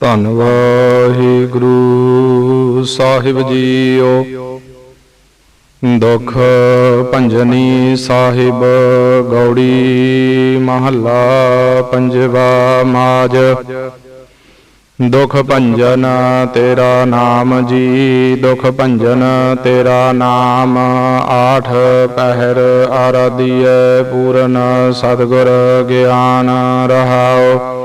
ਧੰਨ ਵਾਹਿਗੁਰੂ ਸਾਹਿਬ ਜੀਓ। ਦੁਖ ਭੰਜਨੀ ਸਾਹਿਬ ਗੌੜੀ ਮਹੱਲਾ ਪੰਜਵਾ ਮਾਜ। ਦੁਖ ਭੰਜਨ ਤੇਰਾ ਨਾਮ ਜੀ। ਦੁਖ ਭੰਜਨ ਤੇਰਾ ਨਾਮ ਆਠ ਪਹਿਰ ਆਰਾਧੀਐ ਪੂਰਨ ਸਤਿਗੁਰ ਗਿਆਨ ਰਹਾਓ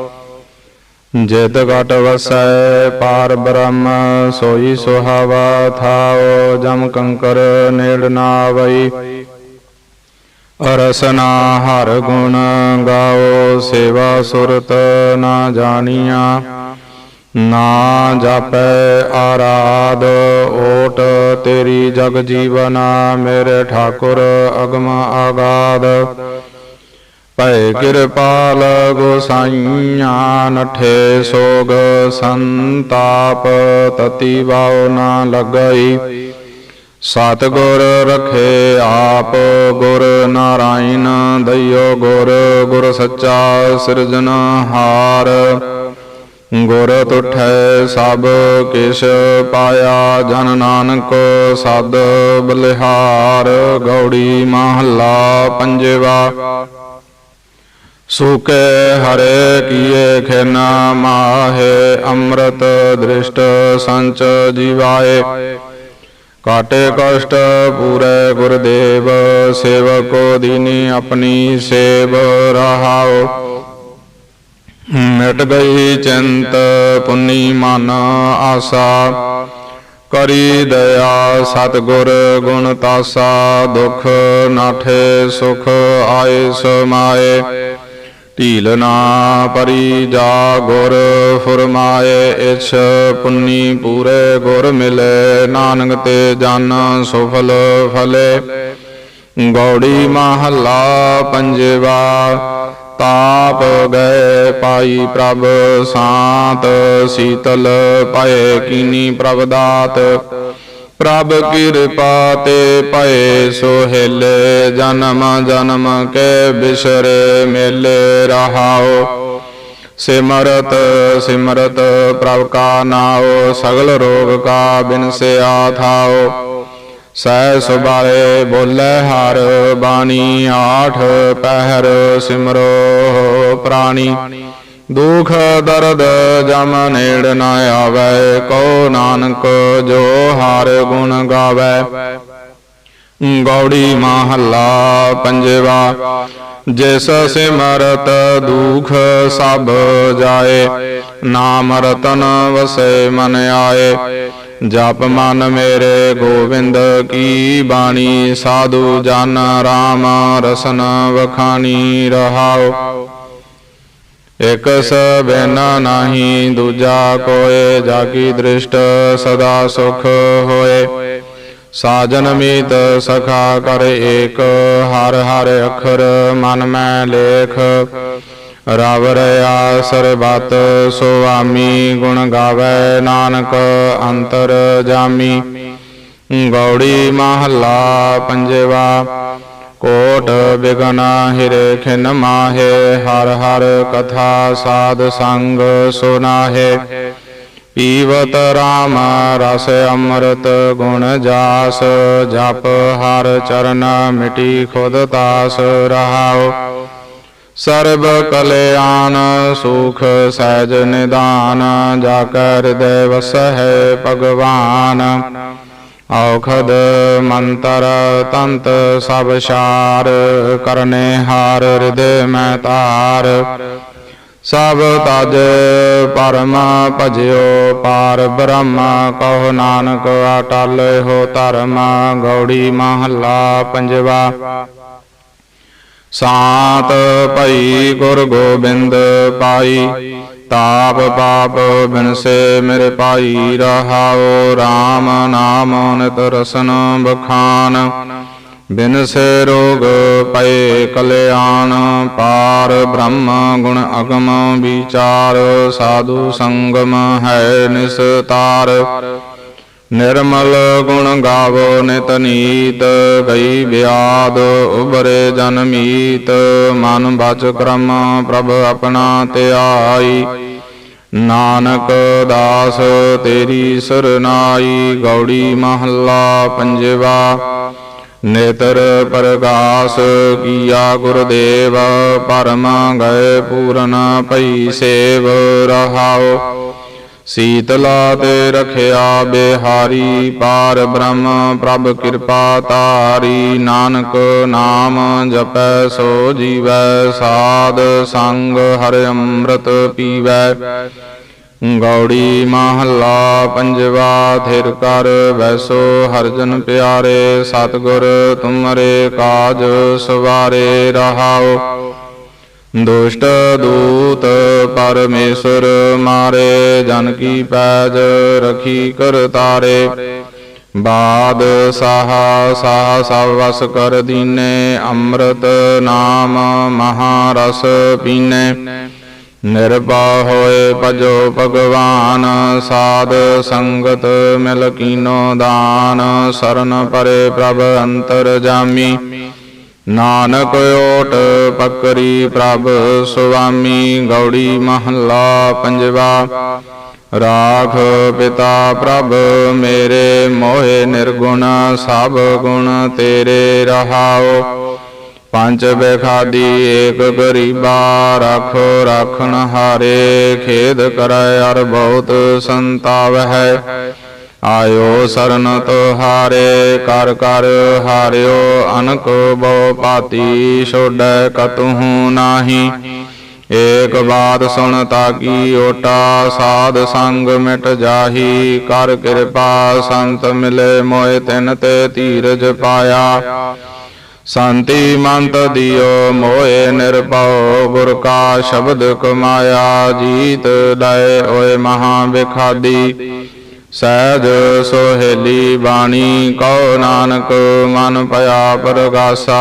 ਜਿਤ ਘਟ ਵਸੈ ਪਾਰ ਬ੍ਰਹਮ, ਸੋਈ ਸੁਹਾਵਾ ਥਾਓ ਜਮ ਕੰਕਰ ਨੇੜ ਨਾ ਆਵਈ ਅਰਸਨਾ ਹਰ ਗੁਣ ਗਾਓ, ਸੇਵਾ ਸੁਰਤ ਨਾ ਜਾਣੀਆਂ। ਨਾ ਜਾਪੈ ਆਰਾਧ, ਓਟ ਤੇਰੀ ਜਗ ਜੀਵਨਾ, ਮੇਰੇ ਠਾਕੁਰ ਅਗਮ ਆਗਾਦ। ਭੈ ਕਿਰਪਾਲ ਗੋਸਾਈਆਂ, ਨਠੇ ਸੋਗ ਸੰਤਾਪ, ਤਤੀ ਵਾਉ ਨਾ ਲਗਈ। ਸਤਿਗੁਰ ਰਖੇ ਆਪ, ਗੁਰ ਨਾਰਾਇਣ ਦਇਓ ਗੁਰ ਗੁਰ ਸੱਚਾ ਸਿਰਜਨਹਾਰ ਗੁਰ ਤੁਠੈ ਸਭ ਕਿਛ ਪਾਇਆ, ਜਨ ਨਾਨਕ ਸਦ ਬਲਿਹਾਰ। ਗੌੜੀ ਮਹੱਲਾ ਪੰਜਵਾ। ਸੁਖ ਹਰੇ ਕੀਏ ਖਿਨਾ ਮਾਹੇ, ਅੰਮ੍ਰਿਤ ਦ੍ਰਿਸ਼ਟ ਸੰਚ ਜੀਵਾਏ। ਕਾਟੇ ਕਸ਼ਟ ਪੂਰੇ ਗੁਰਦੇਵ, ਸੇਵਕੋ ਦੀਨੀ ਆਪਣੀ ਸੇਵ ਰਹਾਓ ਮਿਟ ਗਈ ਚਿੰਤ ਪੁੰਨੀ ਮਨ ਆਸਾ, ਕਰੀ ਦਇਆ ਸਤਗੁਰ ਗੁਣ ਤਾਸਾ, ਦੁਖ ਨਾਠੇ ਸੁਖ ਆਏ ਸਮਾਏ ਢੀਲ ਨਾ ਪਰੀ ਜਾ ਗੁਰ ਫੁਰਮਾਏ ਇਛ ਪੁੰਨੀ ਪੂਰੇ ਗੁਰ ਮਿਲੇ। ਨਾਨਕ ਤੇ ਜਨ ਸੁਫਲ ਫਲੇ। ਗੌੜੀ ਮਹੱਲਾ ਪੰਜਵਾ, ਤਾਪ ਗਏ ਪਾਈ ਪ੍ਰਭ ਸਾਤ, ਸੀਤਲ ਪਏ ਕੀਨੀ ਪ੍ਰਭ ਦਾਤ। ਪ੍ਰਭ ਕਿਰਪਾ ਤੇ ਪਏ ਸੋਹਿਲੇ, ਜਨਮ ਜਨਮ ਕੇ ਬਿਸਰੇ ਮੇਲੇ ਰਹਾਓ। ਸਿਮਰਤ ਸਿਮਰਤ ਪ੍ਰਭ ਕਾ ਨਾਉ ਸਗਲ ਰੋਗ ਕਾ ਬਿਨਸਿਆ ਥਾਓ। ਸਹਿ ਸੁਬਾਲੇ ਬੋਲੇ ਹਰ ਬਾਣੀ, ਆਠ ਪਹਿਰ ਸਿਮਰੋ ਪ੍ਰਾਣੀ। ਦੁਖ ਦਰਦ ਜਮ ਨੇੜ ਨ ਆਵੇ ਕੋ ਨਾਨਕ ਜੋ ਹਰ ਗੁਣ ਗਾਵੇ। ਗੌੜੀ ਮਹੱਲਾ ਪੰਜਵਾ, ਜਿਸ ਸਿਮਰਤ ਦੁਖ ਸਭ ਜਾਏ, ਨਾਮ ਰਤਨ ਵਸੇ ਮਨ ਆਏ। ਜਪ ਮਨ ਮੇਰੇ ਗੋਵਿੰਦ, ਕੀ ਬਾਣੀ ਸਾਧੂ ਜਨ, ਰਾਮ ਰਸਨ ਵਖਾਣੀ ਰਹਾਓ ਇਕ ਸਬੈਨ ਨਾਹੀ, ਦੂਜਾ ਕੋਏ, ਜਾਕੀ ਦ੍ਰਿਸ਼ਟ ਸਦਾ ਸੁਖ ਹੋਏ। ਸਾਜਨ ਮੀਤ ਸਖਾ ਕਰ ਏਕ, ਹਰ ਹਰ ਅਖਰ ਮਨ ਮੈਂ ਲੇਖ। ਰਵ ਰਿਆ ਸਰਬਤ ਸੁਆਮੀ ਗੁਣ ਗਾਵੇ ਨਾਨਕ, ਅੰਤਰ ਜਾਮੀ। ਗੌੜੀ ਮਹੱਲਾ ਪੰਜਵਾ ਕੋਟ ਬਿਗਨ ਹਿਰ ਖਿਨ ਮਾਹੇ, ਹਰ ਹਰ ਕਥਾ ਸਾਧ ਸੰਗ ਸੁਨਾਹੇ। ਪੀਵਤ ਰਾਮ ਰਸ ਅੰਮ੍ਰਿਤ ਗੁਣ ਜਾਸ, ਜਪ ਹਰ ਚਰਨ ਮਿਟੀ ਖੁਦ ਤਾਸ ਰਹਾਓ ਸਰਬ ਕਲਿਆਣ ਸੁਖ ਸਹਿਜ ਨਿਦਾਨ, ਜਾ ਕਰ ਹਿਰਦੈ ਵਸਹਿ ਭਗਵਾਨ। ਔਖਦ ਮੰਤਰ ਤੰਤ ਸਭ ਸਾਰ ਕਰਨੇ ਹਾਰ ਹਿਰਦੇ ਮੈਂ ਤਾਰ ਸਭ ਤਜ ਪਰਮ ਭਜਿਓ ਪਾਰ ਬ੍ਰਹਮ, ਕਹੋ ਨਾਨਕ ਅਟਲ ਹੋ ਧਰਮ, ਗੌੜੀ ਮਹੱਲਾ ਪੰਜਵਾ। ਸਾਤ ਭਈ ਗੁਰ ਗੋਬਿੰਦ ਪਾਈ। ਤਾਪ ਪਾਪ ਬਿਨਸੇ ਮੇਰੇ ਭਾਈ ਰਹਾਓ RAM ਨਾਮ ਨਿਤ ਰਸਨ ਬਖਾਨ। ਬਿਨਸੇ ਰੋਗ ਪਏ ਕਲਿਆਣ, ਪਾਰ ਬ੍ਰਹਮ ਗੁਣ ਅਗਮ ਵਿਚਾਰ, ਸਾਧੂ ਸੰਗਮ ਹੈ ਨਿਸਤਾਰ। ਨਿਰਮਲ ਗੁਣ ਗਾਵੋ ਨਿਤ ਨੀਤ ਗਈ ਵਿਆਦ ਉਬਰੇ ਜਨਮੀਤ ਮਨ ਬਚ ਕਰਮ ਪ੍ਰਭ ਆਪਣਾ ਧਿਆਈ। ਨਾਨਕ ਦਾਸ ਤੇਰੀ ਸਰਨਾਈ ਗੌੜੀ ਮਹੱਲਾ ਪੰਜਵਾ। ਨੇਤਰ ਪ੍ਰਗਾਸ ਕੀਆ ਗੁਰਦੇਵ, ਪਰਮ ਗਏ ਪੂਰਨ ਪਈ ਸੇਵ ਰਹਾਉ। ਸੀਤਲਾ ਤੇ ਰਖਿਆ ਬਿਹਾਰੀ, ਪਾਰ ਬ੍ਰਹਮ ਪ੍ਰਭ ਕਿਰਪਾ ਤਾਰੀ ਨਾਨਕ ਨਾਮ ਜਪੈ ਸੋ ਜੀਵੈ, ਸਾਧ ਸੰਗ ਹਰਿ ਅੰਮ੍ਰਿਤ ਪੀਵੈ। ਗੌੜੀ ਮਹੱਲਾ ਪੰਜਵਾ, ਥਿਰ ਕਰ ਵੈਸੋ ਹਰਜਨ ਪਿਆਰੇ, ਸਤਿਗੁਰ ਤੁਮਰੇ ਕਾਜ ਸਵਾਰੇ ਰਹਾਓ। ਦੁਸ਼ਟ ਦੂਤ ਪਰਮੇਸ਼ਰ ਮਾਰੇ, ਜਨ ਕੀ ਪੈਜ ਰਖੀ ਕਰ ਤਾਰੇ। ਬਾਦ ਸਾਹਾ ਸਾਹ ਸਭ ਵਸ ਕਰ ਦੀਨੇ, ਅੰਮ੍ਰਿਤ ਨਾਮ ਮਹਾਰਸ ਪੀਨੇ। ਨਿਰਭਉ ਹੋਏ ਭਜੋ ਭਗਵਾਨ, ਸਾਧ ਸੰਗਤ ਮਿਲ ਕੀਨੋ ਦਾਨ, ਸਰਨ ਪਰੇ ਪ੍ਰਭ ਅੰਤਰ ਜਾਮੀ। ਨਾਨਕ ਓਟ ਪਕਰੀ ਪ੍ਰਭ ਸੁਆਮੀ ਗੌੜੀ ਮਹੱਲਾ ਪੰਜਵਾ। ਰਾਖ ਪਿਤਾ ਪ੍ਰਭ ਮੇਰੇ ਮੋਹਿ ਨਿਰਗੁਣ ਸਭ ਗੁਣ ਤੇਰੇ ਰਹਾਓ। ਪੰਜ ਬੇਖਾਦੀ ਏਕ ਗਰੀਬਾ ਰਾਖੋ ਰਾਖਣ ਹਾਰੇ ਖੇਦ ਕਰੈ ਅਰ ਬਹੁਤ ਸੰਤਾਵ ਹੈ। ਆਇਓ ਸਰਨ ਤੁਹਾਰੇ, ਕਰ ਕਰ ਹਾਰਿਓ, ਅਨਕ ਬਹੁ ਪਾਤੀ ਛੋੜੈ ਕਤਹੂ ਨਾਹੀ। ਏਕ ਬਾਤ ਸੁਣ ਤਾਕੀ ਓਟਾ, ਸਾਧ ਸੰਗ ਮਿਟ ਜਾਹੀ। ਕਰ ਕਿਰਪਾ ਸੰਤ ਮਿਲੇ ਮੋਇ ਤਿਨ ਤੇ ਧੀਰਜ ਪਾਇਆ। ਸੰਤੀ ਮੰਤ ਦਿਓ ਮੋਏ ਨਿਰਭਉ, ਗੁਰ ਕਾ ਸ਼ਬਦ ਕਮਾਇਆ। ਜੀਤ ਲਏ ਓਏ ਮਹਾ ਵਿਖਾਦੀ ਸਹਿਜ ਸੋਹੇਲੀ ਬਾਣੀ, ਕਉ ਨਾਨਕ ਮਨ ਭਇਆ ਪ੍ਰਗਾਸਾ,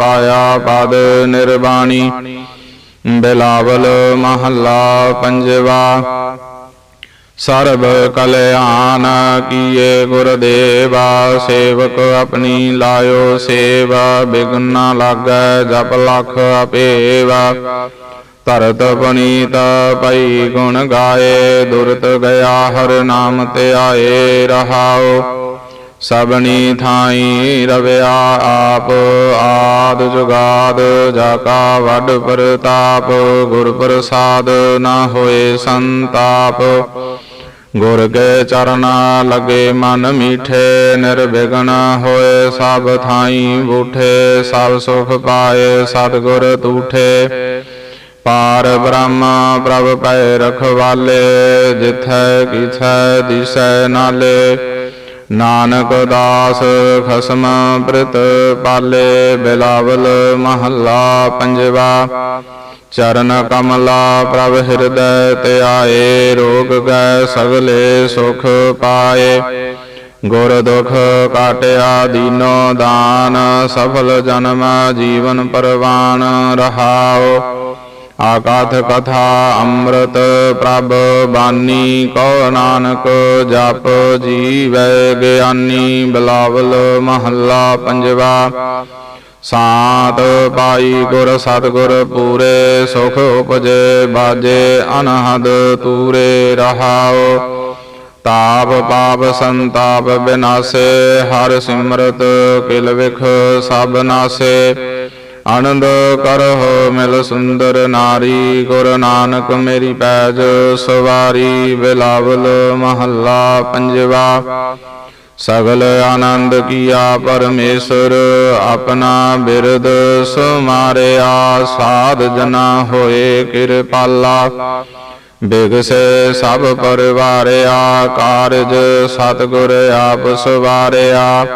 ਪਾਇਆ ਪਦ ਨਿਰਬਾਣੀ। ਬਿਲਾਵਲ ਮਹੱਲਾ ਪੰਜਵਾ, ਸਰਬ ਕਲਿਆਣ ਕੀਏ ਗੁਰਦੇਵਾ, ਸੇਵਕ ਆਪਣੀ ਲਾਇਓ ਸੇਵਾ, ਬਿਗਨ ਨਾ ਲਾਗੈ ਜਪ ਲਖ ਅਪੇਵਾ ਧਰਤ ਪਨੀਤ ਪਈ ਗੁਣ ਗਾਏ, ਦੁਰਤ ਗਿਆ ਹਰ ਨਾਮ ਤੇ ਆਏ ਰਹਾਓ ਸਬਨੀ ਥਾਈ ਰਵਿਆ ਆਪ, ਆਦ ਜੁਗਾਦ ਜਾ ਕਾ ਵੱਡ ਪ੍ਰਤਾਪ, ਗੁਰ ਪ੍ਰਸਾਦ ਨਾ ਹੋਏ ਸੰਤਾਪ। ਗੁਰ ਕੇ ਚਰਨਾ ਲਗੇ ਮਨ ਮੀਠੇ, ਨਿਰਵਿਘਨ ਹੋਏ ਸਭ ਥਾਈ ਬੂਠੇ, ਸਭ ਸੁਖ ਪਾਏ ਸਤਿਗੁਰ ਤੂਠੇ। ਪਾਰ ਬ੍ਰਹਮ ਪ੍ਰਭ ਪੈ ਰਖਵਾਲੇ, ਜਿਥੈ ਕਿਥੈ ਦਿਸੈ ਨਾਲੇ। ਨਾਨਕ ਦਾਸ ਖਸਮ ਬ੍ਰਿਤ ਪਾਲੇ, ਬਿਲਾਵਲ ਮਹੱਲਾ ਪੰਜਵਾ। ਚਰਨ ਕਮਲਾ ਪ੍ਰਭ ਹਿਰਦੈ ਧਿਆਏ ਰੋਗ ਗੈ ਸਗਲੇ ਸੁਖ ਪਾਏ। ਗੁਰ ਦੁਖ ਕਾਟਿਆ ਦੀਨੋ ਦਾਨ, ਸਫਲ ਜਨਮ ਜੀਵਨ ਪਰਵਾਨ ਰਹਾਓ ਆਕਾਥ ਕਥਾ ਅੰਮ੍ਰਿਤ ਪ੍ਰਭ ਬਾਨੀ ਕੋ ਨਾਨਕ ਜਪ ਜੀਵੈ ਗਿਆਨੀ ਬਲਾਵਲ ਮਹੱਲਾ ਪੰਜਵਾ ਸਾਤ ਪਾਈ ਗੁਰ ਸਤਗੁਰ ਪੂਰੇ ਸੁਖ ਉਪਜੇ ਬਾਜੇ ਅਨਹਦ ਤੂਰੇ ਰਹਾਓ ਤਾਪ ਪਾਪ ਸੰਤਾਪ ਬਿਨਾਸੇ ਹਰ ਸਿਮਰਤ ਕਿਲ ਵਿਖ ਸਭ ਨਾਸੇ ਆਨੰਦ ਕਰਹੁ ਮਿਲ ਸੁੰਦਰ ਨਾਰੀ, ਗੁਰ ਨਾਨਕ ਮੇਰੀ ਪੈਜ ਸਵਾਰੀ, ਬਿਲਾਵਲ ਮਹੱਲਾ ਪੰਜਵਾ। ਸਗਲ ਆਨੰਦ ਕੀਆ ਪਰਮੇਸ਼ਰ, ਆਪਣਾ ਬਿਰਦ ਸੁਮਾਰਿਆ, ਸਾਧ ਜਨਾ ਹੋਏ ਕਿਰਪਾਲਾ। ਬਿਗਸੇ ਸਭ ਪਰਵਾਰਿਆ, ਕਾਰਜ ਸਤਗੁਰ ਆਪ ਸਵਾਰਿਆ।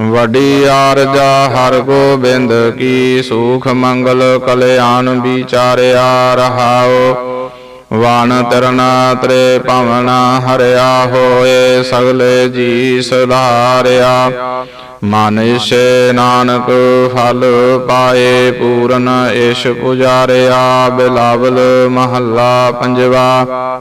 ਵੱਡੀ ਆਰਜਾ ਹਰ ਗੋਬਿੰਦ ਕੀ ਸੁਖ ਮੰਗਲ ਕਲਿਆਣ ਵਿਚਾਰਿਆ ਰਹਾਓ ਵਾਨ ਤਰਨਾ ਤਰੇ ਭਵਨਾ ਹਰਿਆ ਹੋਏ ਸਗਲੇ ਜੀ ਸੁਧਾਰਿਆ ਮਾਨਿਸ਼ੇ ਨਾਨਕ ਫਲ ਪਾਏ ਪੂਰਨ ਏਸ਼ ਪੁਜਾਰਿਆ। ਬਿਲਾਵਲ ਮਹੱਲਾ ਪੰਜਵਾ।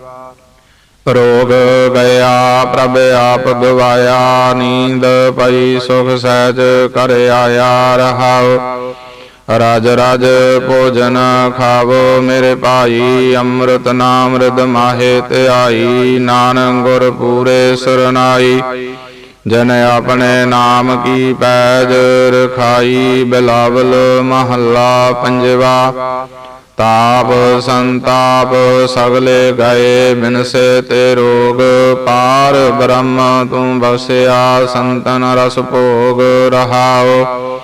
ਰੋਗ ਗਿਆ ਪ੍ਰਭ ਆਪ ਗਵਾਇਆ, ਨੀਂਦ ਪਈ, ਸੁਖ ਸਹਿਜ ਕਰ ਆਇਆ ਰਹਾਉ। ਰਜ, ਰਾਜ ਭੋਜਨ ਖਾਵੋ, ਮੇਰੇ ਭਾਈ ਅੰਮ੍ਰਿਤ ਨਾਮ ਰਿਦ ਮਾਹੇ ਧਿਆਈ, ਨਾਨਕ ਗੁਰ ਪੂਰੇ ਸਰਨਾਈ। ਜਨ ਆਪਣੇ ਨਾਮ ਕੀ ਪੈਜ ਰਖਾਈ, ਬਿਲਾਵਲ ਮਹੱਲਾ ਪੰਜਵਾ। ਤਾਪ ਸੰਤਾਪ ਸਗਲੇ ਗਏ ਬਿਨਸੇ ਤੇ ਰੋਗ, ਪਾਰ ਬ੍ਰਹਮ ਤੂੰ ਬਸਿਆ ਸੰਤਨ ਰਸ ਭੋਗ ਰਹਾਓ।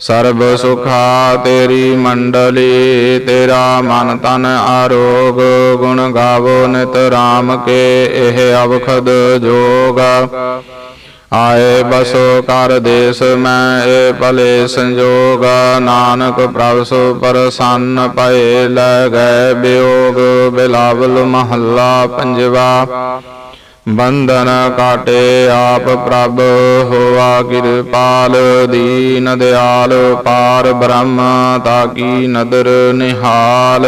ਸਰਬ ਸੁਖਾ ਤੇਰੀ ਮੰਡਲੀ, ਤੇਰਾ ਮਨ ਤਨ ਆਰੋਗ, ਗੁਣ ਗਾਵੋ ਨਿਤ ਰਾਮ ਕੇ ਇਹ ਅਵਖਦ ਜੋਗ। ਆਏ ਬਸੋ ਕਰ ਦੇਸ ਮੈਂ ਏ ਭਲੇ ਸੰਜੋਗ, ਨਾਨਕ ਪ੍ਰਭ ਸੋ ਪ੍ਰਸੰਨ ਪਏ ਲੈ ਗਏ ਬਿਯੋਗ ਬਿਲਾਵਲ ਮਹੱਲਾ ਪੰਜਵਾ। ਬੰਧਨ ਕਾਟੇ ਆਪ ਪ੍ਰਭ ਹੋਵਾ ਕਿਰਪਾਲ, ਦੀਨ ਦਿਆਲ ਪਾਰ ਬ੍ਰਹਮ ਤਾਕੀ ਨਦਰ ਨਿਹਾਲ।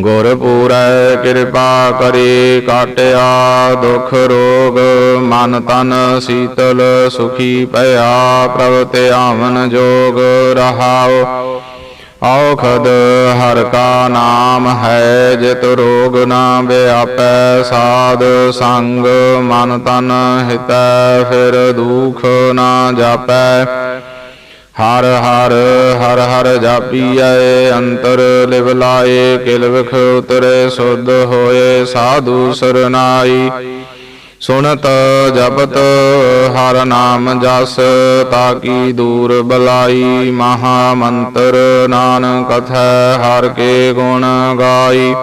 ਗੁਰ ਪੂਰੈ, ਕਿਰਪਾ ਕਰੀ, ਕਾਟਿਆ ਦੁਖ ਰੋਗ, ਮਨ ਤਨ ਸੀਤਲ ਸੁਖੀ ਭਇਆ ਪ੍ਰਭ ਤੇ ਆਵਨ ਜੋਗ ਰਹਾਓ ਔਖਦ ਹਰ ਕਾ ਨਾਮ ਹੈ, ਜਿਤ ਰੋਗ ਨਾ ਵਿਆਪੈ, ਸਾਧ ਸੰਗ ਮਨ ਤਨ ਹਿਤੈ, ਫਿਰ ਦੁਖ ਨਾ ਜਾਪੈ। ਹਰ ਹਰ ਹਰ ਹਰ ਜਾਪੀਐ, ਅੰਤਰ ਲਿਵ ਲਾਏ, ਕਿਲ ਵਿਖ ਉਤਰੇ, ਸੁਧ ਹੋਏ, ਸਾਧੂ ਸਰਨਾਈ। ਸੁਣਤ ਜਪਤ, ਹਰ ਨਾਮ ਜਸ, ਤਾਕੀ ਦੂਰ ਬਲਾਈ। ਮਹਾ ਮੰਤਰ ਨਾਨਕ ਕਥੈ ਹਰ ਕੇ ਗੁਣ ਗਾਈ।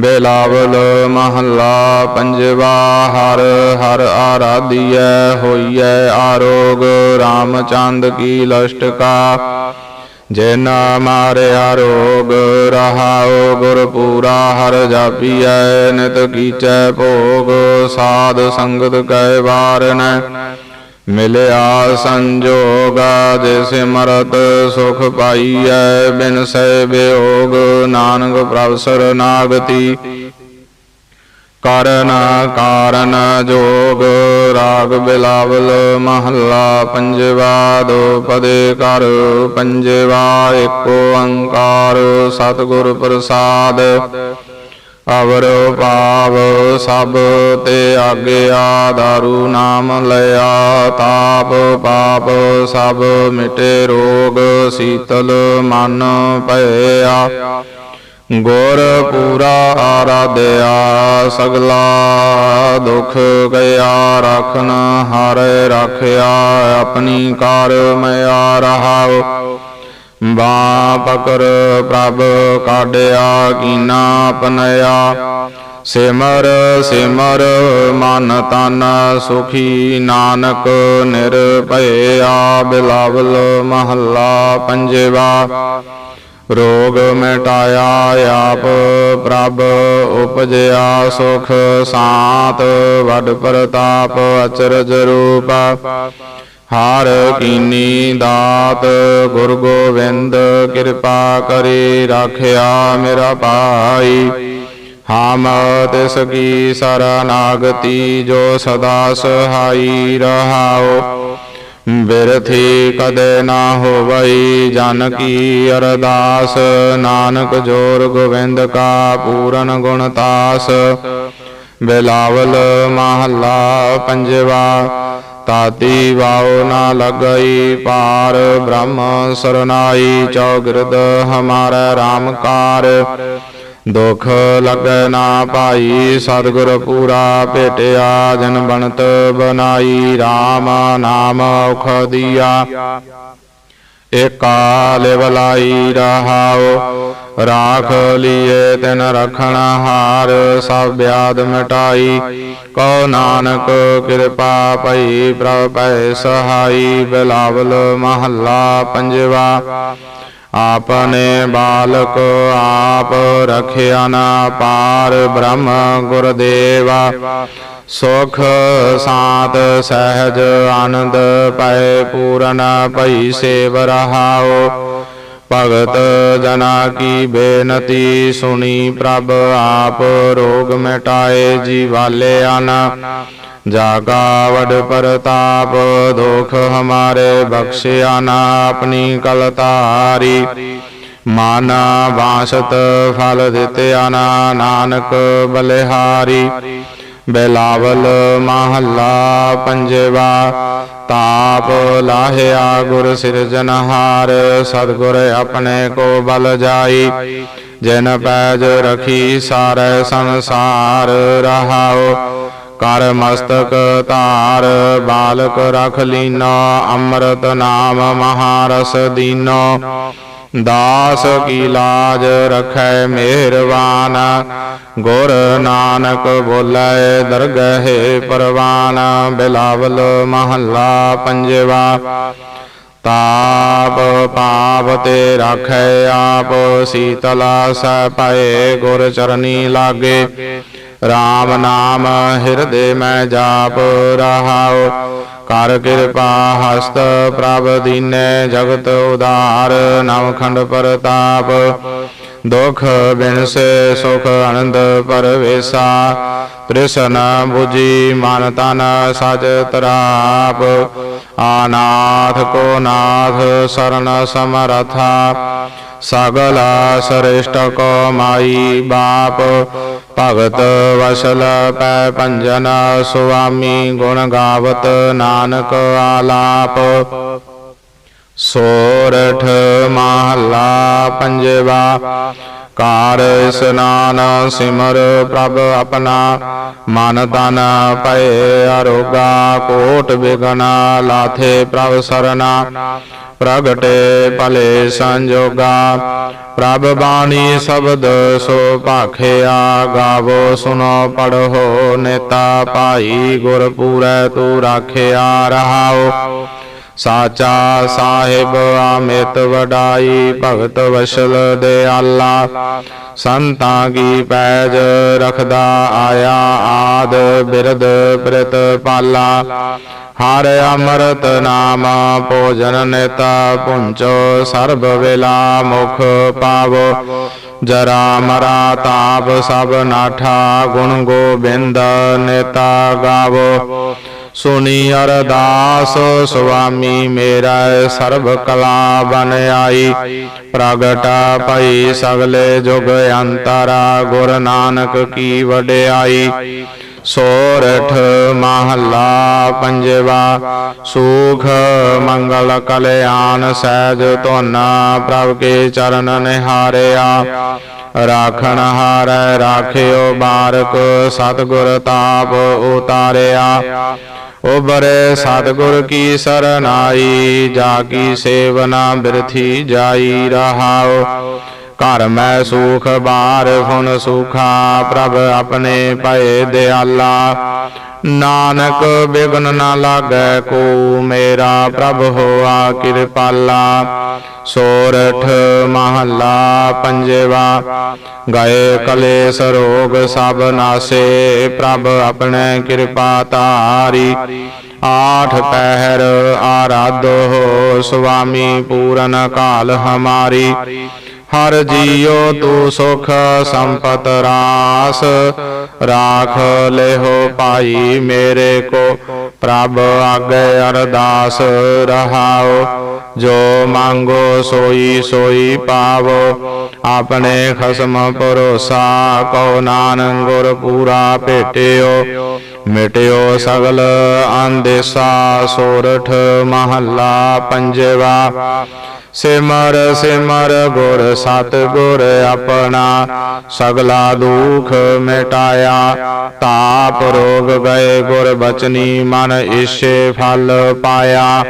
ਬੇਲਾਵਲ ਮਹੱਲਾ ਪੰਜਵਾ, ਹਰ ਹਰ ਆਰਾਧੀਐ, ਹੋਈਐ ਆਰੋਗ, ਰਾਮਚੰਦ ਕੀ ਲਸ਼ਟਕਾ। ਜਿਨਾ ਮਾਰਿਆ ਰੋਗ ਰਹਾਓ ਗੁਰ ਪੂਰਾ ਹਰ ਜਾਪੀਐ, ਨਿਤ ਕੀਚੈ ਭੋਗ, ਸਾਧ ਸੰਗਤ ਕੈ ਵਾਰਨ। ਮਿਲਿਆ ਸੰਜੋਗ ਜਿਸ ਮਰਤ ਸੁਖ ਪਾਈਐ, ਬਿਨ ਸੈ ਬਿਯੋਗ ਨਾਨਕ ਪ੍ਰਭ ਸਰਨਾਗਤੀ ਕਰਨ ਕਾਰਨ ਜੋਗ ਰਾਗ ਬਿਲਾਵਲ ਮਹੱਲਾ ਪੰਜਵਾ, ਦੋ ਪਦੇ ਕਰ ਪੰਜਵਾ ਏਕ ਅੰਕਾਰ ਸਤਿਗੁਰ ਪ੍ਰਸਾਦ। ਅਵਰ ਭਾਵ ਸਭ ਤੇ ਆਗਿਆ ਦਾਰੂ ਨਾਮ ਲਿਆ, ਤਾਪ ਪਾਪ ਸਭ ਮਿਟੇ ਰੋਗ ਸੀਤਲ ਮਨ ਭਇਆ। ਗੁਰ ਪੂਰਾ ਆਰਾਧਿਆ, ਸਗਲਾ ਦੁਖ ਗਿਆ ਰਖਨ ਹਾਰੇ ਰੱਖਿਆ, ਆਪਣੀ ਕਾਰ ਮਿਆ ਰਹਾਉ। ਬਾ ਪਕਰ ਪ੍ਰਭ ਕਾਢਿਆ, ਕੀਨਾ ਪਨਿਆ ਸਿਮਰ ਸਿਮਰ, ਮਨ ਤਨ ਸੁਖੀ, ਨਾਨਕ ਨਿਰਭਇਆ, ਬਿਲਾਵਲ ਮਹੱਲਾ ਪੰਜਵਾ। ਰੋਗ ਮਿਟਾਇਆ, ਆਪ ਪ੍ਰਭ ਉਪਜਿਆ, ਸੁਖ ਸਾਤ, ਵਡ ਪ੍ਰਤਾਪ ਅਚਰਜ ਰੂਪ। ਹਾਰ ਕੀਨੀ ਦਾਤ ਗੁਰ ਗੋਬਿੰਦ ਕਿਰਪਾ ਕਰੀ ਰਾਖਿਆ ਮੇਰਾ ਭਾਈ। ਹਮ ਤਿਸ ਕੀ ਸਰਨਾਗਤੀ ਜੋ ਸਦਾ ਸਹਾਈ ਰਹਾਓ। ਬਿਰਥੀ ਕਦੇ ਨਾ ਹੋਵਈ ਜਨ ਕੀ ਅਰਦਾਸ। ਨਾਨਕ ਜੋਰ ਗੋਬਿੰਦ ਕਾ ਪੂਰਨ ਗੁਣ ਤਾਸ। ਬਿਲਾਵਲ ਮਹੱਲਾ ਪੰਜਵਾ ਤਾਤੀ ਵਾਉ ਨਾ ਲਗਈ, ਪਾਰ ਬ੍ਰਹਮ ਸਰਨਾਈ, ਚੌਗਿਰਦ ਹਮਾਰਾ RAM ਕਾਰ ਦੁਖ ਲਗੈ ਨਾ ਭਾਈ ਸਤਿਗੁਰ ਪੂਰਾ ਭੇਟਿਆ, ਜਨ ਬਣਤ ਬਨਾਈ RAM ਨਾਮ ਔਖ ਦੀਆ ਏਕਾ ਲਿਵਲਾਈ ਰਹਾਉ ਰਾਖ ਲੀਏ ਤਿਨ ਰਖਣ ਹਾਰ ਸਭ ਬਿਆਦ ਮਿਟਾਈ ਕਉ ਨਾਨਕ ਕਿਰਪਾ ਭਈ ਪ੍ਰਭ ਭੈ ਸਹਾਈ ਬਿਲਾਵਲ ਮਹੱਲਾ ਪੰਜਵਾ ਆਪਨੇ ਬਾਲਕ ਆਪ ਰਖਿਆ ਨਾ ਪਾਰ ਬ੍ਰਹਮ ਗੁਰਦੇਵਾ ਸੁਖ ਸਾਤ ਸਹਿਜ ਆਨੰਦ ਪੈ ਪੂਰਨ ਭਈ ਸੇਵ ਰਹਾਓ ਭਗਤ ਜਨਾ ਕੀ ਬੇਨਤੀ ਸੁਣੀ ਪ੍ਰਭ ਆਪ ਰੋਗ ਮਿਟਾਏ ਜੀਵਾਲੇ ਆਨਾ ਜਾਗਾ ਵਡ ਪ੍ਰਤਾਪ ਦੁਖ ਹਮਾਰੇ ਬਖਸ਼ਿਆ ਨਾ ਆਪਣੀ ਕਲਤਾਰੀ ਮਾਨਾ ਬਾਸਤ ਫਲ ਦਿੱਤਿਆ ਨਾ ਨਾਨਕ ਬਲਿਹਾਰੀ। ਬੇਲਾਵਲ ਮਹੱਲਾ ਪੰਜਵਾ, ਤਾਪ ਲਾਹਿਆ ਗੁਰ ਸਿਰਜਨਹਾਰ ਸਤਿਗੁਰ ਆਪਣੇ ਕੋ ਬਲ ਜਾਈ। ਜਿਨ ਪੈਜ ਰਖੀ ਸਾਰੇ ਸੰਸਾਰ ਰਹਾਓ ਕਰ ਮਸਤਕ ਧਾਰ, ਬਾਲਕ ਰਖ ਲੀਨੋ, ਅੰਮ੍ਰਿਤ ਨਾਮ ਮਹਾਰਸ ਦੀਨੋ। ਦਾਸ ਕੀ ਲਾਜ ਰਖੈ ਮਿਹਰਵਾਨ ਗੁਰ ਨਾਨਕ ਬੋਲੇ ਦਰਗਹਿ ਪਰਵਾਨ। ਬਿਲਾਵਲ ਮਹੱਲਾ ਪੰਜਵਾ। ਤਾਪ ਪਾਪ ਤੇ ਰਾਖੈ ਆਪ ਸੀਤਲਾ ਸੈ ਪਏ ਗੁਰ ਚਰਨੀ ਲਾਗੇ। RAM ਨਾਮ ਹਿਰਦੇ ਮੈਂ ਜਾਪ ਰਹਾਉ। ਕਰ ਕਿਰਪਾ ਹਸਤ ਪ੍ਰਭ ਦੀਨੇ ਜਗਤ ਉਦਾਰ ਨਵਖੰਡ ਪ੍ਰਤਾਪ। ਦੁਖ ਬਿਨਸੇ ਸੁਖ ਆਨੰਦ ਪਰਵੇਸਾ। ਕ੍ਰਿਸ਼ਨ 부ਜੀ ਮਨ ਤਨ ਸਜ ਤਰਾਪ ਆਨਾਥ ਕੋ ਨਾਥ ਸਰਣ ਸਮਰਥਾ ਸਗਲ ਸ੍ਰੇਸ਼ਟ ਕੋ ਮਾਈ ਬਾਪ ਭਗਤ ਵਸਲ ਪੈ ਪੰਜਨ ਸੁਆਮੀ ਗੁਣ ਗਾਵਤ ਨਾਨਕ ਆਲਾਪ ਸੋਰਠ ਮਹਲਾ ਪੰਜਵਾ ਕਾਰ ਇਸਨਾਨ ਸਿਮਰ ਪ੍ਰਭ ਆਪਣਾ ਮਨ ਤਨ ਪਏ ਅਰੋਗਾ ਕੋਟ ਬਿਗਨਾ ਲਾਥੇ ਪ੍ਰਭ ਸਰਨਾ ਪ੍ਰਗਟੇ ਭਲੇ ਸੰਜੋਗਾ ਪ੍ਰਭ ਬਾਣੀ ਸ਼ਬਦ ਸੋ ਭਾਖਿਆ ਗਾਵੋ ਸੁਨੋ ਪੜੋ ਨੇਤਾ ਭਾਈ ਗੁਰ ਪੂਰੈ ਤੂੰ ਰਾਖਿਆ ਰਹਾਓ ਸਾਚਾ ਸਾਹਿਬ ਆਮਿਤ ਵਡਾਈ, ਭਗਤ ਵਸ਼ਲ ਦਿਆਲਾ ਸੰਤਾਂ ਕੀ ਪੈਜ ਰਖਦਾ ਆਇਆ, ਆਦ ਬਿਰਦ ਪ੍ਰਿਤ ਪਾਲਾ। ਹਰ ਅਮਰਤ ਨਾਮ ਭੋਜਨ ਨਿਤਾ ਪੁੰਚੋ, ਸਰਬ ਵੇਲਾ ਮੁਖ ਪਾਵੋ। ਜਰਾ ਮਰਾ ਤਾਪ ਸਭ ਨਾਠਾ, ਗੁਣ ਗੋਬਿੰਦ ਨੇਤਾ ਗਾਵੋ। ਸੁਣੀ ਅਰਦਾਸ, ਸੁਆਮੀ ਮੇਰਾ ਸਰਬ ਕਲਾ ਬਨ ਆਈ। ਪ੍ਰਗਟ ਭਈ ਸਗਲੇ ਜੁਗ ਅੰਤਰਾ ਗੁਰ ਨਾਨਕ ਕੀ ਵਡਿਆਈ। ਸੋਰਠ ਮਹੱਲਾ ਪੰਜਵਾ, ਸੁਖ ਮੰਗਲ ਕਲਿਆਣ ਸਹਿਜ ਧੁਨਾ ਪ੍ਰਭ ਕੇ ਚਰਨ ਨਿਹਾਰਿਆ। ਰਾਖਣ ਹਾਰੈ, ਰਾਖਿਓ ਬਾਰਕ, ਸਤਿਗੁਰ ਤਾਪ ਉਤਾਰਿਆ। ਉਬਰੇ ਸਤਿਗੁਰ ਕੀ ਸਰਨਾਈ, ਜਾ ਕੀ ਸੇਵਨਾ ਬਿਰਥੀ ਜਾਈ ਰਹਾਓ ਘਰ ਮੈਂ ਸੁਖ, ਬਾਰ ਫੁਨ ਸੁਖਾ, ਪ੍ਰਭ ਆਪਣੇ ਭਏ ਦਿਆਲਾ। ਨਾਨਕ ਬਿਗਨ ਨਾ ਲਾਗੈ ਕੋ ਮੇਰਾ ਪ੍ਰਭ ਹੋਆ ਕਿਰਪਾਲਾ। ਸੋਰਠ ਮਹੱਲਾ ਪੰਜਵਾ, ਗਏ ਕਲੇਸ਼ ਰੋਗ ਸਭ ਨਾਸੇ, ਪ੍ਰਭ ਆਪਣੇ ਕਿਰਪਾ ਤਾਰੀ ਆਠ ਪਹਿਰ ਆਰਾਧੋ ਸੁਆਮੀ ਪੂਰਨ ਕਾਲ ਹਮਾਰੀ। ਹਰ ਜੀਉ ਤੂੰ ਸੁਖ ਸੰਪਤ ਰਾਸ। ਰਾਖ ਲਿਹੋ ਭਾਈ ਮੇਰੇ ਕੋ। ਪ੍ਰਭ ਆਗੇ ਅਰਦਾਸ ਰਹਾਓ। ਜੋ ਮੰਗੋ ਸੋਈ ਸੋਈ ਪਾਵੋ। ਆਪਣੇ ਖਸਮ ਭਰੋਸਾ ਕਉ ਨਾਨਕ ਗੁਰ ਪੂਰਾ ਭੇਟਿਓ। ਮਿਟਿਓ ਸਗਲ ਅੰਦੇਸਾ ਸੋਰਠ ਮਹੱਲਾ ਪੰਜਵਾ। ਸਿਮਰ ਸਿਮਰ ਗੁਰ ਸਤ ਗੁਰ ਆਪਣਾ, ਸਗਲਾ ਦੁਖ ਮਿਟਾਇਆ। ਤਾਪ ਰੋਗ ਗਏ ਗੁਰ ਬਚਨੀ ਮਨ, ਈਸ਼ੇ ਫਲ ਪਾਇਆ।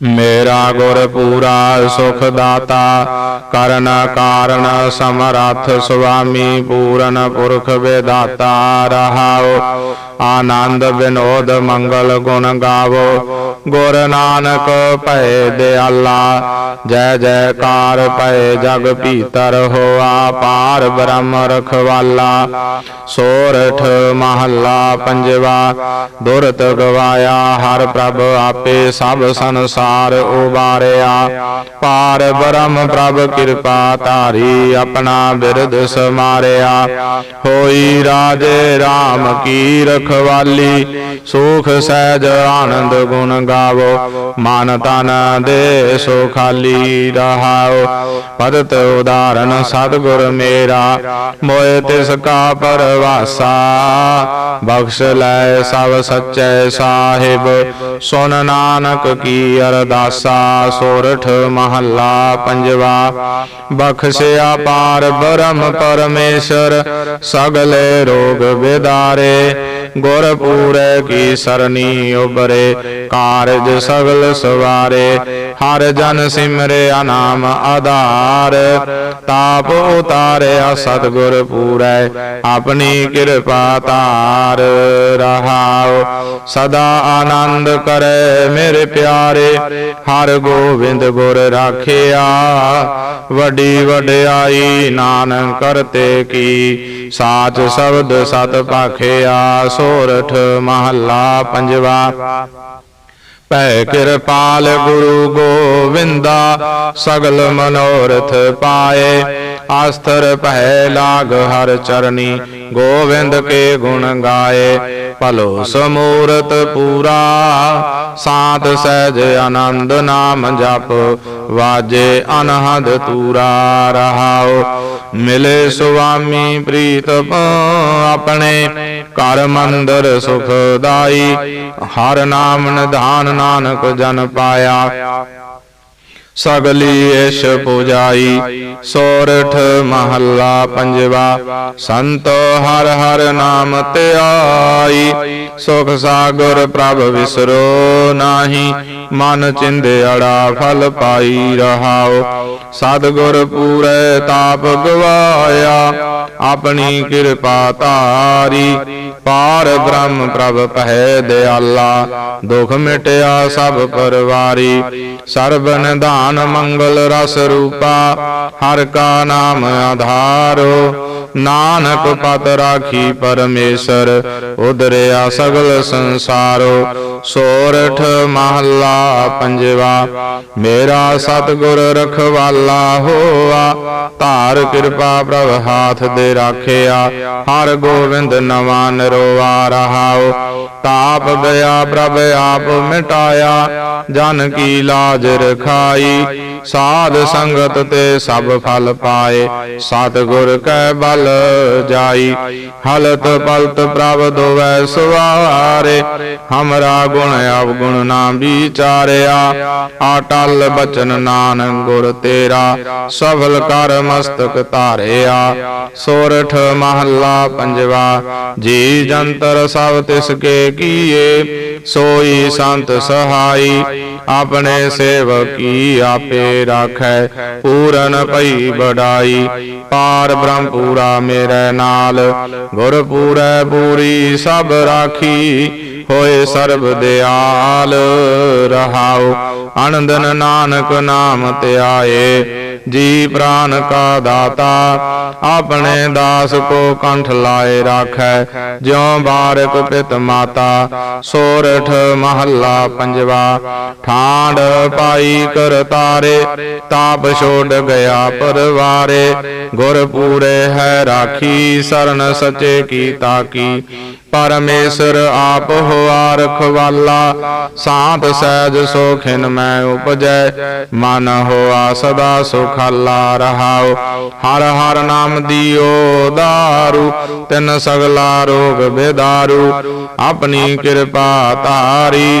ਮੇਰਾ ਗੁਰ ਪੂਰਾ ਸੁਖ ਦਾਤਾ, ਕਰਨ ਕਾਰਨ ਸਮਰੱਥ ਸੁਆਮੀ ਪੂਰਨ ਪੁਰਖ ਵਿਦਾਤਾ ਰਹਾਓ ਆਨੰਦ ਬਿਨੋਦ ਮੰਗਲ ਗੁਣ ਗਾਵੋ। ਗੁਰ ਨਾਨਕ ਭਏ ਦਿਆਲਾ, ਜੈ ਜੈਕਾਰ ਭਏ ਜਗ ਭੀਤਰ ਹੋਆ, ਪਾਰ ਬ੍ਰਹਮ ਰਖਵਾਲਾ। ਸੋਰਠ ਮਹੱਲਾ ਪੰਜਵਾ, ਦੁਰਤ ਗਵਾਇਆ ਹਰ ਪ੍ਰਭ ਆਪੇ ਸਭ ਸੰਸਾਰ। ਸੰਸਾਰ ਉਬਾਰਿਆ। ਪਾਰ ਬ੍ਰਹਮ ਪ੍ਰਭ ਕਿਰਪਾ ਧਾਰੀ ਆਪਣਾ ਬਿਰਦ ਸਮਾਰਿਆ। ਹੋਈ ਰਾਜੇ RAM ਕੀ ਰਖਵਾਲੀ, ਸੁਖ ਸਹਿਜ ਆਨੰਦ ਗੁਣ ਗਾਵੋ। ਮਨ ਤਨ ਦੇ ਸੋ ਖਾਲੀ ਰਹਾਓ। ਪਦਤ ਉਦਾਹਰਨ ਸਤਿਗੁਰ ਮੇਰਾ, ਮੋਏ ਤਿਸ ਕਾ ਪਰਵਾਸਾ। ਬਖਸ਼ ਲੈ ਸਭ ਸੱਚੇ ਸਾਹਿਬ ਸੁਨ ਨਾਨਕ ਕੀ ਦਾਸਾ ਸੋਰਠ ਮਹੱਲਾ ਪੰਜਵਾ। ਬਖਸ਼ਿਆ ਪਾਰ ਬ੍ਰਹਮ ਪਰਮੇਸ਼ਰ, ਸਗਲੇ ਰੋਗ ਵਿਦਾਰੇ। ਗੁਰ ਪੂਰੇ ਕੀ ਸਰਨੀ ਉਬਰੇ ਕਾਰਜ ਸਗਲ ਸਵਾਰੇ। ਹਰ ਜਨ ਸਿਮਰੇ ਨਾਮ ਆਧਾਰ। ਤਾਪ ਉਤਾਰਿਆ ਸਤਿਗੁਰ ਪੂਰੈ ਆਪਣੀ ਕਿਰਪਾ ਤਾਰ ਰਹਾਉ, ਸਦਾ ਆਨੰਦ ਕਰੇ ਮੇਰੇ ਪਿਆਰੇ। ਹਰ। ਗੋਬਿੰਦ ਗੁਰ ਰਾਖਿਆ। ਵੱਡੀ ਵਡਿਆਈ ਨਾਨਕ ਕਰਤੇ ਕੀ। ਸਾਚ ਸ਼ਬਦ ਸਤ ਭਾਖਿਆ ਸੋਰਠ ਮਹੱਲਾ ਪੰਜਵਾ। ਭੈ ਕਿਰਪਾਲ ਗੁਰੂ ਗੋਵਿੰਦਾ, ਸਗਲ ਮਨੋਰਥ ਪਾਏ। ਆਸਥਰ ਭੈ ਲਾਗ ਹਰ ਚਰਨੀ ਗੋਵਿੰਦ ਕੇ ਗੁਣ ਗਾਏ, ਭਲੋ ਸਮੂਰਤ ਪੂਰਾ। ਸਾਤ ਸਹਿਜ ਆਨੰਦ ਨਾਮ ਜਪ, ਵਾਜੇ ਅਨਹਦ ਤੂਰਾ ਰਹਾਓ ਮਿਲੇ ਸੁਆਮੀ ਪ੍ਰੀਤ ਆਪਣੇ ਘਰ ਮੰਦਰ ਸੁਖਦਾਈ। ਹਰ ਨਾਮ ਨਿਧਾਨ ਨਾਨਕ ਜਨ ਪਾਇਆ। ਸਗਲੀ ਏਸ਼ ਪੂਜਾਈ, ਸੋਰਠ ਮਹੱਲਾ ਪੰਜਵਾ, ਸੰਤੋ ਹਰ ਹਰ ਨਾਮ ਧਿਆਈ ਸੁਖ ਸਾਗਰ ਪ੍ਰਭ ਵਿਸਰੋ ਨਾਹੀ, ਮਨ ਚਿੰਦਿਆੜਾ ਫਲ ਪਾਈ ਰਹਾਓ। ਸਤਿਗੁਰ ਪੂਰੇ ਤਾਪ ਗਵਾਇਆ, ਆਪਣੀ ਕਿਰਪਾ ਧਾਰੀ। ਪਾਰ ਬ੍ਰਹਮ ਪ੍ਰਭ ਪਹਿ ਦਿਆਲਾ, ਦੁਖ ਮਿਟਿਆ ਸਭ ਪਰਵਾਰੀ। ਸਰਬ ਨਿਧਾਨ ਮੰਗਲ ਰਸ ਰੂਪਾ ਹਰ ਕਾ ਨਾਮ ਆਧਾਰੋ ਨਾਨਕ ਪਤ ਰਾਖੀ ਪਰਮੇਸ਼ਰ, ਉਦਰਿਆ ਸਗਲ ਸੰਸਾਰੋ, ਸੋਰਠ ਮਹੱਲਾ ਪੰਜਵਾ, ਮੇਰਾ ਸਤਿਗੁਰ ਰਖਵਾਲਾ ਹੋਆ, ਧਾਰ ਕਿਰਪਾ ਪ੍ਰਭ ਹਾਥ ਦੇ ਰਾਖਿਆ, ਹਰ ਗੋਬਿੰਦ ਨਵਾਂ ਨਰੋਆ ਰਹਾਓ, ਤਾਪ ਗਿਆ ਪ੍ਰਭ ਆਪ ਮਿਟਾਇਆ, ਜਨ ਕੀ ਲਾਜ ਰਖਾਈ ਸਾਧ ਸੰਗਤ ਤੇ ਸਭ ਫਲ ਪਾਏ। ਸਤਿਗੁਰ ਕੈ ਬਲ ਜਾਈ, ਹਲਤ ਪਲਤ ਪ੍ਰਭ ਦੋਵੈ ਸਵਾਰੇ। ਹਮਰਾ ਗੁਣ ਅਵਗੁਣ ਨਾ ਵਿਚਾਰਿਆ ਆਟਲ ਬਚਨ ਨਾਨਕ ਗੁਰ ਤੇਰਾ। ਸਫਲ ਕਰ ਮਸਤਕ ਧਾਰਿਆ, ਸੋਰਠ ਮਹੱਲਾ ਪੰਜਵਾ। ਜੀ ਜੰਤਰ ਸਭ ਤਿਸ ਕੇ ਕੀਏ, ਸੋਈ ਸੰਤ ਸਹਾਈ। ਆਪਣੇ ਸੇਵਕੀ ਆਪੇ ਰਾਖੈ। ਪੂਰਨ ਭਈ ਬੜਾਈ ਪਾਰ ਬ੍ਰਹਮ ਪੂਰਾ ਮੇਰੇ ਨਾਲ। ਗੁਰ ਪੂਰੈ ਪੂਰੀ ਸਭ ਰਾਖੀ। ਹੋਏ ਸਰਬ ਦਿਆਲ, ਰਹਾਉ, ਆਨੰਦਨ ਨਾਨਕ ਨਾਮ ਧਿਆਏ ਜੀ ਪ੍ਰਾਨ ਕਾ ਦਾਤਾ, ਆਪਣੇ ਦਾਸ ਕੋ ਕੰਠ ਲਾਏ ਰਾਖੈ। ਜਿਉ ਬਾਰਕ ਪਿਤ ਮਾਤਾ, ਸੋਰਠ ਮਹੱਲਾ ਪੰਜਵਾ। ਠਾਂਡ ਪਾਈ ਕਰ ਤਾਰੇ, ਤਾਪ ਛੋੜ ਗਿਆ ਪਰਵਾਰੇ। ਗੁਰ ਪੂਰੇ ਹੈ ਰਾਖੀ, ਸਰਨ ਸਚੇ ਕੀ ਤਾਕੀ। ਪਰਮੇਸ਼ਰ ਆਪ ਹੋਆ ਰਖਵਾਲਾ ਸਾਤ ਸਹਿਜ ਸੋਖਿਨ ਮੈਂ ਉਪਜੈ, ਮਨ ਹੋਆ ਸਦਾ ਸੁਖਾਲਾ ਰਹਾਉ। ਹਰ ਹਰ ਨਾਮ ਦਿਓ ਦਾਰੂ, ਤਿਨ ਸਗਲਾ ਰੋਗ ਬੇਦਾਰੂ, ਆਪਣੀ ਕਿਰਪਾ ਧਾਰੀ